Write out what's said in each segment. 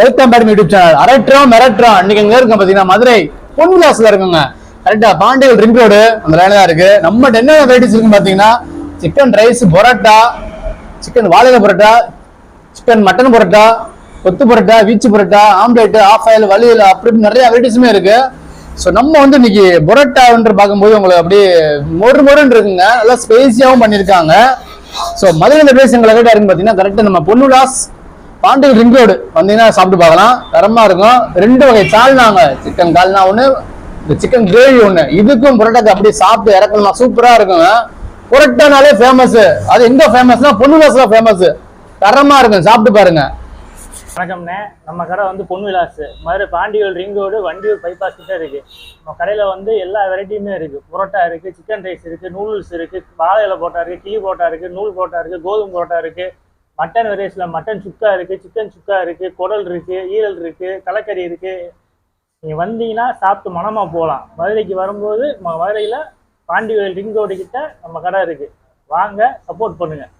Welcome back YouTube channel அரட்டுறோம் மிரட்டுறோம் இன்னைக்கு எங்க இருக்கோம் பாத்தீங்கன்னா மதுரை பொன் விலாஸ்ல இருக்குங்க கரெக்டா பாண்டியல் ரிங் ரோடு அந்த லைன்ல தான் இருக்கு. நம்ம என்ன வெரைட்டிஸ் இருக்குன்னு பாத்தீங்கன்னா சிக்கன் ரைஸ் பொரோட்டா சிக்கன் வாழையில parotta chicken mutton parotta kothu parotta veechu parotta omelette half boil வலியில் அப்படி இப்படி நிறைய வெரைட்டிஸுமே இருக்கு. ஸோ நம்ம வந்து இன்னைக்கு பரோட்டான்ற பார்க்கும்போது உங்களுக்கு அப்படியே மொறு மொறுன்னு இருக்குங்க. நல்லா ஸ்பேசியாகவும் பண்ணியிருக்காங்க. ஸோ மதுரை பிளேஸ் எங்களை கிட்ட இருக்குன்னு பார்த்தீங்கன்னா கரெக்டாக நம்ம பொன்னுலாஸ் பாண்டியல் ரிங் ரோடு வந்தீங்கன்னா சாப்பிட்டு பார்க்கலாம். தரமா இருக்கும். ரெண்டு வகை சால்னாங்க சிக்கன் கால்னா ஒன்று இந்த சிக்கன் கிரேவி ஒன்று இதுக்கும் புரோட்டாக்கு அப்படியே சாப்பிட்டு இறக்கணுமா சூப்பராக இருக்குங்க. புரோட்டானாலே ஃபேமஸ் அது எங்கே ஃபேமஸ்னா பொன்னுலாஸ்ல ஃபேமஸ் தரமா இருக்கும். சாப்பிட்டு பாருங்க. வணக்கம்ண்ணே. நம்ம கடை வந்து பொன் விலாஸ். மாதிரி பாண்டியல் ரிங் ரோடு வண்டியூர் பைபாஸ் கிட்ட இருக்கு. நம்ம கடையில் வந்து எல்லா வெரைட்டியுமே இருக்கு. புரோட்டா இருக்கு சிக்கன் ரைஸ் இருக்கு நூடுல்ஸ் இருக்கு வாழை இலை போட்டா இருக்கு கிளி போட்டா இருக்கு நூல் போட்டா இருக்கு கோதுமை போட்டா இருக்கு. மட்டன் வெரைட்டிஸில் மட்டன் சுக்கா இருக்குது சிக்கன் சுக்கா இருக்குது குடல் இருக்குது ஈரல் இருக்குது தலைக்கறி இருக்குது நீங்கள் வந்தீங்கன்னா சாப்பிட்டு மனமாக போகலாம். மதுரைக்கு வரும்போது மதுரையில் பாண்டிவேல் ரிங் ரோடு கிட்ட நம்ம கடை இருக்குது வாங்க சப்போர்ட் பண்ணுங்கள்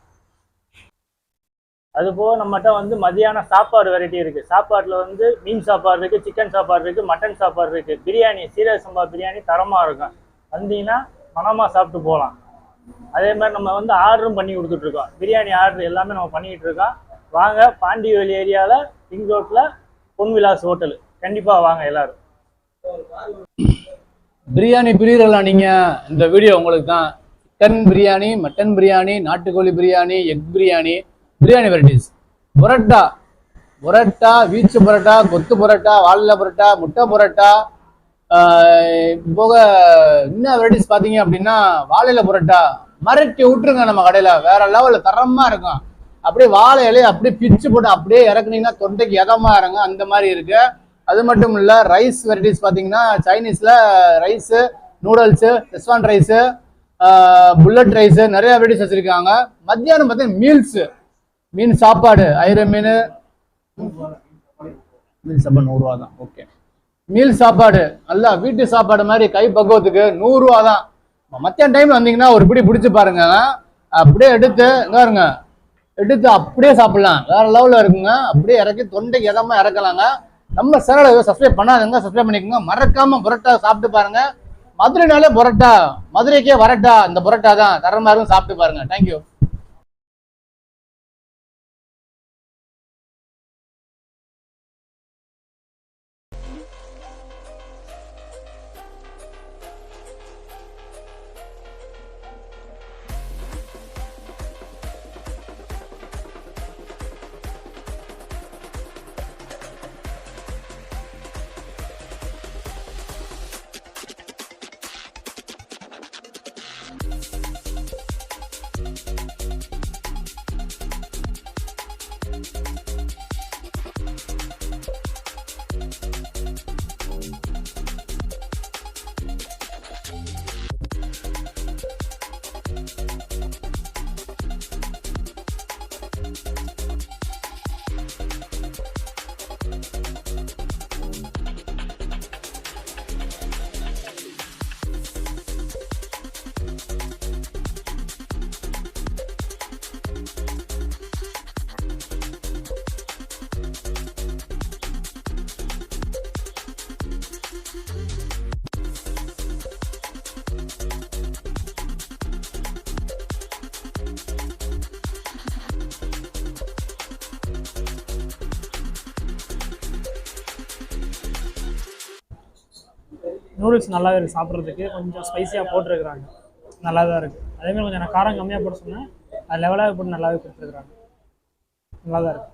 அதுபோக நம்மகிட்ட வந்து மதியான சாப்பாடு வெரைட்டி இருக்குது சாப்பாட்டில் வந்து மீன் சாப்பாடு இருக்குது சிக்கன் சாப்பாடு இருக்குது மட்டன் சாப்பாடு இருக்குது பிரியாணி சீரக சம்பா பிரியாணி தரமாக இருக்கும். வந்தீங்கன்னா மனமாக சாப்பிட்டு போகலாம். அதே மாதிரி நம்ம வந்து ஆர்டரும் பண்ணி கொடுத்துட்ருக்கோம். பிரியாணி ஆர்டர் எல்லாமே நம்ம பண்ணிக்கிட்டு இருக்கோம் வாங்க பாண்டிவேலி ஏரியாவில் ரிங் ரோட்டில் பொன் விலாஸ் ஹோட்டல். கண்டிப்பாக வாங்க எல்லாரும். பிரியாணி பிரியலாம் நீங்கள் இந்த வீடியோ உங்களுக்கு தான். சிக்கன் பிரியாணி மட்டன் பிரியாணி நாட்டுக்கோழி பிரியாணி எக் பிரியாணி பிரியாணி வெரைட்டிஸ் புரோட்டா புரோட்டா வீச்சு புரோட்டா கொத்து புரோட்டா வாழை புரோட்டா முட்டை புரோட்டா போக என்ன வெரைட்டிஸ் பார்த்தீங்க அப்படின்னா வாழையில புரோட்டா. மரட்டி விட்டுருங்க நம்ம கடையில. வேற லெவலில் தரமா இருக்கும். அப்படியே வாழை இலையை அப்படியே பிச்சு போட்டு அப்படியே இறக்குனீங்கன்னா தொண்டைக்கு எதமா இருங்க அந்த மாதிரி இருக்கு. அது மட்டும் இல்ல ரைஸ் வெரைட்டிஸ் பார்த்தீங்கன்னா சைனீஸ்ல rice noodles schezwan rice bullet rice நிறைய வெரைட்டிஸ் வச்சிருக்காங்க. மத்தியானம் பார்த்தீங்கன்னா மீல்ஸ் மீன் சாப்பாடு ஐர மீன். மீல் சாப்பாடு நூறுரூவா தான் ஓகே மீல் சாப்பாடு நல்லா வீட்டு சாப்பாடு மாதிரி கை பக்குவத்துக்கு நூறுரூவா தான் மத்தியான டைம்ல வந்தீங்கன்னா ஒரு பிடி பிடிச்சு பாருங்க. அப்படியே எடுத்து பாருங்க எடுத்து அப்படியே சாப்பிடலாம். வேற லெவலில் இருக்குங்க. அப்படியே இறக்கி தொண்டைக்கு எதமா இறக்கலாங்க. நம்ம சேனலை சப்ஸ்கிரைப் பண்ணாதுங்க. சப்ஸ்கிரைப் பண்ணிக்கோங்க. மறக்காம புரோட்டா சாப்பிட்டு பாருங்க. மதுரைனாலே புரோட்டா. மதுரைக்கே வரட்டா. இந்த புரோட்டா தான் தரமாக இருக்கும் சாப்பிட்டு பாருங்க. தேங்க்யூ you நூடுல்ஸ் நல்லாவே இருக்குது சாப்பிட்றதுக்கு. கொஞ்சம் ஸ்பைசியாக போட்டிருக்கிறாங்க. நல்லா தான் இருக்குது அதேமாதிரி கொஞ்சம் நான் காரம் கம்மியாக போட சொன்னேன். அது லெவலாக போட்டு நல்லாவே கொடுத்துருக்குறாங்க. நல்லா தான் இருக்குது